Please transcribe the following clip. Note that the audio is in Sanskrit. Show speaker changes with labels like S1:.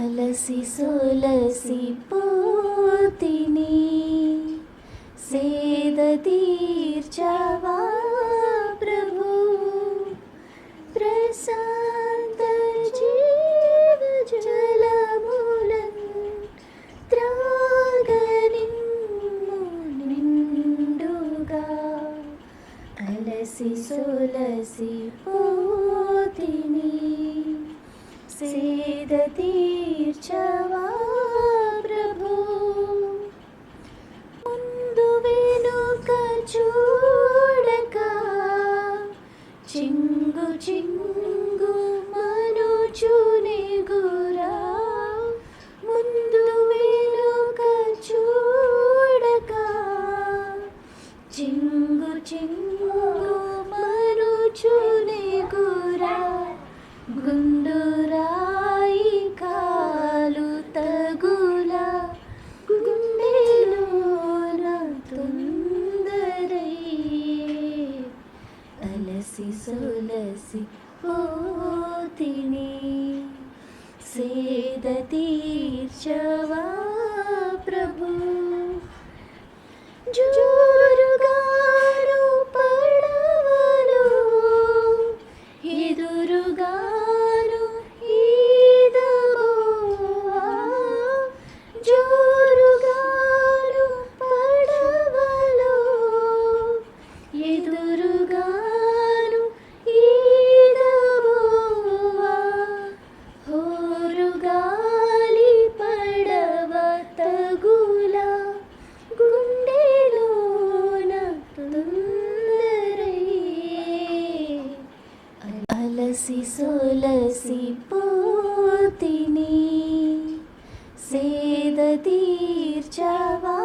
S1: అలసి సొలసి పోతిని సేద తీర్చవా ప్రభు ప్రశాంత జీవ జలములన్ త్రాగనిమ్ము నిండుగా అలసి సొలసి పోతిని సేద తీర్చవా ప్రభు? ముందు వెనుక చూడక చింగు చింగు మనుచుని గురా. సొలసి పోతిని సేద తీర్చవా? అలసి సొలసి పోతిని సేద తీర్చవా